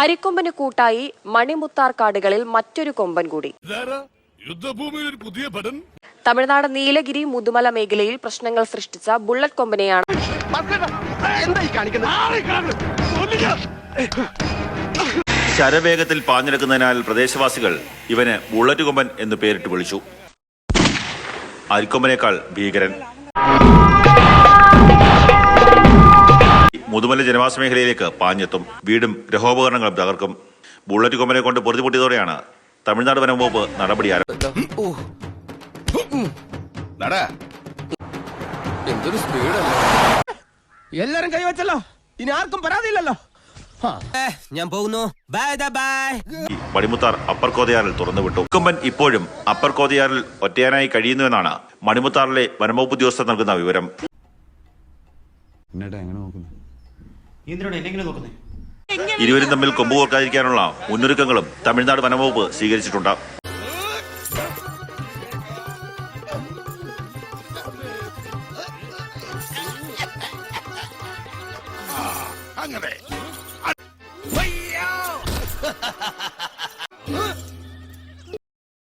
അരിക്കൊമ്പന് കൂട്ടായി മണിമുത്താർ കാടുകളിൽ മറ്റൊരു കൊമ്പൻ കൂടി. യുദ്ധഭൂമിയിൽ ഒരു പുതിയ ഭടൻ? തമിഴ്നാട് നീലഗിരി മുതുമല മേഖലയിൽ പ്രശ്നങ്ങൾ സൃഷ്ടിച്ച ബുള്ളറ്റ് കൊമ്പനെയാണ്. ശരവേഗത്തിൽ പാഞ്ഞെടുക്കുന്നതിനാൽ പ്രദേശവാസികൾ ഇവന് ബുള്ളറ്റ് കൊമ്പൻ എന്ന് പേരിട്ട് വിളിച്ചു. അരിക്കൊമ്പനേക്കാൾ ഭീകരൻ. മുതുമല ജനവാസ മേഖലയിലേക്ക് പാഞ്ഞെത്തും. വീടും ഗ്രഹോപകരണങ്ങളും തകർക്കും. ബുള്ളറ്റ് കൊമ്പനെ കൊണ്ട് പൊറുതി പൊട്ടിയതോടെയാണ് തമിഴ്നാട് വനം വകുപ്പ് നടപടി ആരംഭിച്ചത് എന്തൊരു സ്പീഡല്ലേ. എല്ലാരും കൈവച്ചല്ലോ ഇനി ആർക്കും പരാതിയില്ലല്ലോ. ഞാൻ പോകുന്നു. ബൈ ബൈ മണിമുത്താർ അപ്പർ കോതയാറിൽ തുറന്നുവിട്ടു. കുമ്പൻ ഇപ്പോഴും അപ്പർ കോതയാറിൽ ഒറ്റയാനായി കഴിയുന്നുവെന്നാണ് മണിമുത്താറിലെ വനംവകുപ്പ് ഉദ്യോഗസ്ഥർ നൽകുന്ന വിവരം. എന്നിട്ട് എങ്ങനെ നോക്കുന്നേ? ഇരുവരും തമ്മിൽ കൊമ്പ് കോർക്കാതിരിക്കാനുള്ള മുന്നൊരുക്കങ്ങളും തമിഴ്നാട് വനംവകുപ്പ് സ്വീകരിച്ചിട്ടുണ്ട്. അങ്ങനെ.